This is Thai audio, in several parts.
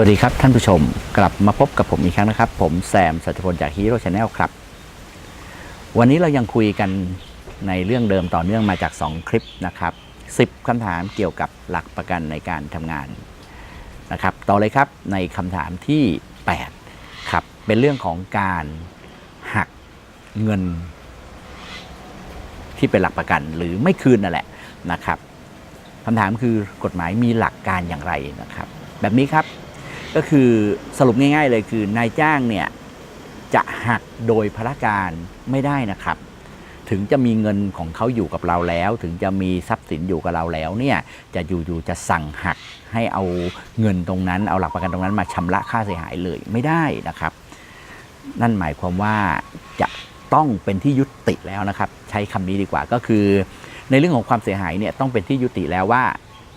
วัสดีครับท่านผู้ชมกลับมาพบกับผมอีกครั้งนะครับ ผมแซมสัจพลจากฮีโร่ชาแนลครับ วันนี้เรายังคุยกันในเรื่องเดิมต่อเนื่องมาจาก 2 คลิปนะครับ 10คำถามเกี่ยวกับหลักประกันในการทำงานนะครับ ต่อเลยครับในคำถามที่ 8 ครับ เป็นเรื่องของการหักเงิน ที่เป็นหลักประกันหรือไม่คืนนั่นแหละนะครับคำถามคือกฎหมายมีหลักการอย่างไรนะครับ แบบนี้ครับ ก็คือสรุปง่าย ๆ เลยคือนายจ้างเนี่ยจะหักโดยพละการไม่ได้นะครับ ถึงจะมีเงินของเขาอยู่กับเราแล้ว ถึงจะมีทรัพย์สินอยู่กับเราแล้วเนี่ยจะอยู่ๆจะสั่งหักให้เอาเงินตรงนั้น เอาหลักประกันตรงนั้นมาชำระค่าเสียหายเลยไม่ได้นะครับ นั่นหมายความว่าจะต้องเป็นที่ยุติแล้วนะครับ ใช้คำนี้ดีกว่าก็คือ ในเรื่องของความเสียหายเนี่ยต้องเป็นที่ยุติแล้วว่า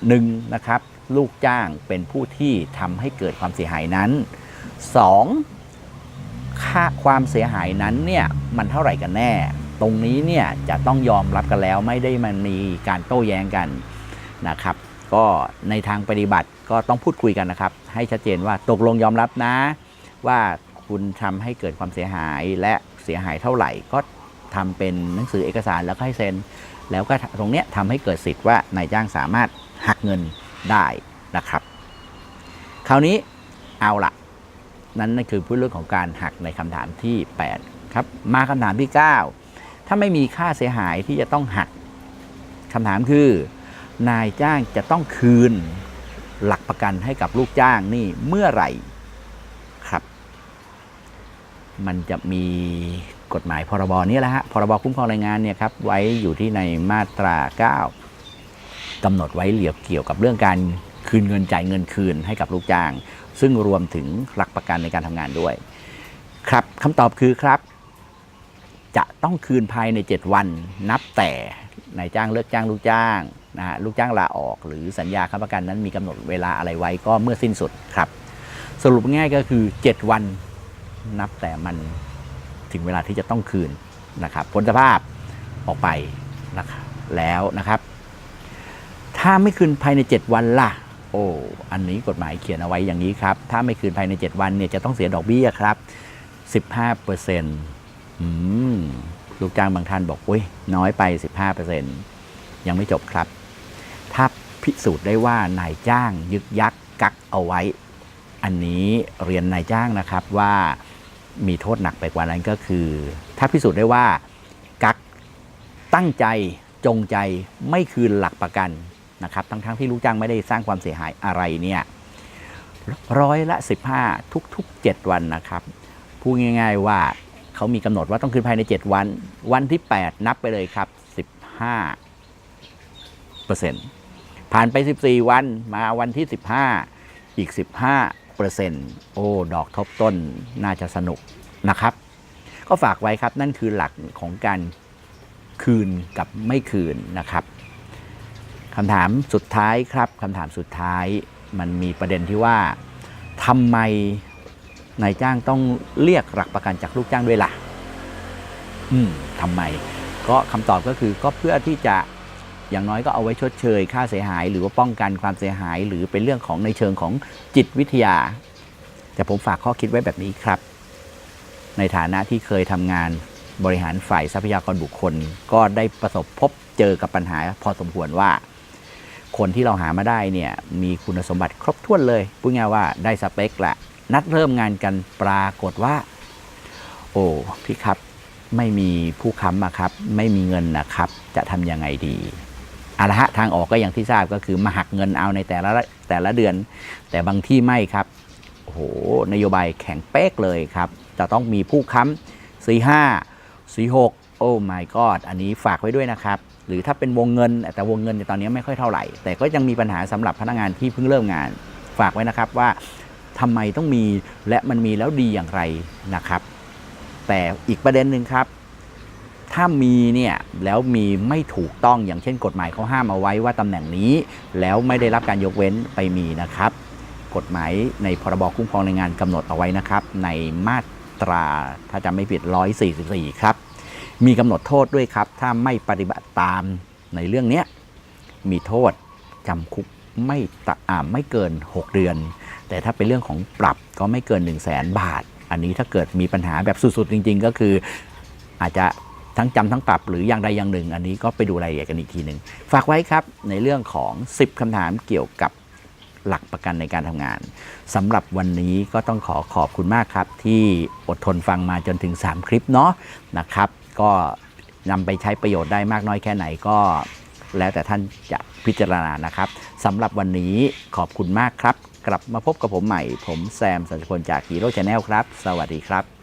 หนึ่งนะครับ ลูกจ้างเป็นผู้ที่ทำให้เกิดความเสียหายนั้นสองค่าความเสียหายนั้นเนี่ยมันเท่าไหร่กันแน่ ตรงนี้เนี่ยจะต้องยอมรับกันแล้วไม่ได้มันมีการโต้แย้งกันนะครับ ก็ในทางปฏิบัติก็ต้องพูดคุยกันนะครับ ให้ชัดเจนว่าตกลงยอมรับนะ ว่าคุณทำให้เกิดความเสียหายและเสียหายเท่าไหร่ ก็ทำเป็นหนังสือเอกสารแล้วก็ให้เซ็นแล้วก็ตรงเนี้ยทำให้เกิดสิทธิ์ว่านายจ้างสามารถหักเงินได้ นะครับ คราวนี้เอาละนั้นนั่นคือพูดเรื่องของการหักในคำถามที่ 8 ครับ มาคำถามที่ 9 ถ้าไม่มีค่าเสียหายที่จะต้องหักคำถามคือ นายจ้างจะต้องคืนหลักประกันให้กับลูกจ้างนี่เมื่อไหร่ครับ มันจะมีกฎหมายพรบนี้แหละฮะพรบคุ้มครองแรงงานเนี่ยครับไว้อยู่ที่ในมาตรา 9กำหนดไว้เหลียวเกี่ยวกับเรื่องการ คืนเงินจ่ายเงินคืนให้กับลูกจ้าง ซึ่งรวมถึงหลักประกันในการทำงานด้วย ครับคำตอบคือครับ จะต้องคืนภายใน 7 วัน นับแต่นายจ้างเลิกจ้างลูกจ้างนะฮะลูกจ้างลาออก หรือสัญญาค้ำประกันนั้นมีกำหนดเวลาอะไรไว้ก็เมื่อสิ้นสุดครับ สรุปง่ายก็คือ 7 วันนับแต่มันถึงเวลาที่จะต้องคืนนะครับพ้นสภาพออกไปนะครับแล้วนะครับ ถ้าไม่คืนภายใน 7 วันล่ะ โอ้อันนี้กฎหมายเขียนเอาไว้อย่างนี้ครับ ถ้าไม่คืนภายใน 7 วันเนี่ยจะต้องเสียดอกเบี้ยครับ 15เปอร์เซ็นต์ลูกจ้างบางท่านบอกอุ้ยน้อยไป 15เปอร์เซ็นต์ยังไม่จบครับ ถ้าพิสูจน์ได้ว่านายจ้างยึกยักกักเอาไว้ อันนี้เรียนนายจ้างนะครับว่ามีโทษหนักไปกว่านั้นก็คือ ถ้าพิสูจน์ได้ว่ากักตั้งใจจงใจไม่คืนหลักประกัน นะครับทั้งๆทที่ลูกจ้างไม่ได้สร้างความเสียหายอะไรเนี่ยร้อยละ 15 ทุก ๆ 7 วันนะครับพูดง่าย ๆว่าเขามีกำหนดว่าต้องคืนภายใน 7 วัน วันที่ 8 นับไปเลยครับ 15เปอร์เซ็นต์ผ่านไป 14 วันมาวันที่ 15 อีก 15เปอร์เซ็นต์โอ้ดอกทบต้นน่าจะสนุกนะครับ ก็ฝากไว้ครับนั่นคือหลักของการคืนกับไม่คืนนะครับ คำถามสุดท้ายครับคำถามสุดท้ายมันมีประเด็นที่ว่าทำไมนายจ้างต้องเรียกหลักประกันจากลูกจ้างด้วยล่ะ อืมทำไม ก็คำตอบก็คือก็เพื่อที่จะอย่างน้อยก็เอาไว้ชดเชย ค่าเสียหาย หรือว่าป้องกันความเสียหาย หรือเป็นเรื่องของในเชิงของจิตวิทยา แต่ผมฝากข้อคิดไว้แบบนี้ครับ ในฐานะที่เคยทำงานบริหารฝ่ายทรัพยากรบุคคล ก็ได้ประสบพบเจอกับปัญหาพอสมควรว่า คนที่เราหามาได้เนี่ยมีคุณสมบัติครบถ้วนเลยพูดง่ายว่าได้สเปคแหละนัดเริ่มงานกันปรากฏว่า โอ้พี่ครับไม่มีผู้ค้ำอะครับ ไม่มีเงินนะครับ จะทำยังไงดีอาละฮะทางออกก็อย่างที่ทราบก็คือมาหักเงินเอาในแต่ละแต่ละเดือน แต่บางที่ไม่ครับโอ้โหนโยบายแข็งเป๊กเลยครับ จะต้องมีผู้ค้ำสี่ห้าสี่หก โอ้ my god อันนี้ฝากไว้ด้วยนะครับ หรือถ้าเป็นวงเงิน แต่วงเงินในตอนนี้ไม่ค่อยเท่าไหร่ แต่ก็ยังมีปัญหาสำหรับพนักงานที่เพิ่งเริ่มงาน ฝากไว้นะครับว่าทำไมต้องมีและมันมีแล้วดีอย่างไรนะครับ แต่อีกประเด็นหนึ่งครับ ถ้ามีเนี่ยแล้วมีไม่ถูกต้องอย่างเช่น กฎหมายเขาห้ามเอาไว้ว่าตำแหน่งนี้ แล้วไม่ได้รับการยกเว้นไปมีนะครับ กฎหมายในพรบคุ้มครองแรงงานกำหนดเอาไว้นะครับ ในมาตราถ้าจำไม่ผิด 144 ครับ มีกำหนดโทษด้วยครับ ถ้าไม่ปฏิบัติตามในเรื่องนี้มีโทษจำคุกไม่ตะอ่าไม่เกิน 6 เดือน แต่ถ้าเป็นเรื่องของปรับก็ไม่เกิน 1 0 0 0 0แบาท อันนี้ถ้าเกิดมีปัญหาแบบสุดๆ จริง ๆ ก็คืออาจจะทั้งจำทั้งปรับหรืออย่างใดอย่างหนึ่ง อันนี้ก็ไปดูรายละเอียดกันอีกทีหนึ่งฝากไว้ครับในเรื่องของ 10คำถามเกี่ยวกับหลักประกันในการทำงานสำหรับวันนี้ก็ต้องขอขอบคุณมากครับ ที่อดทนฟังมาจนถึง 3 คลิปเนาะนะครับ ก็นำไปใช้ประโยชน์ได้มากน้อยแค่ไหนก็ แล้วแต่ท่านจะพิจารณานะครับสำหรับวันนี้ขอบคุณมากครับ กลับมาพบกับผมใหม่ ผมแซมสัจพลจากฮีโร่ชาแนลครับ สวัสดีครับ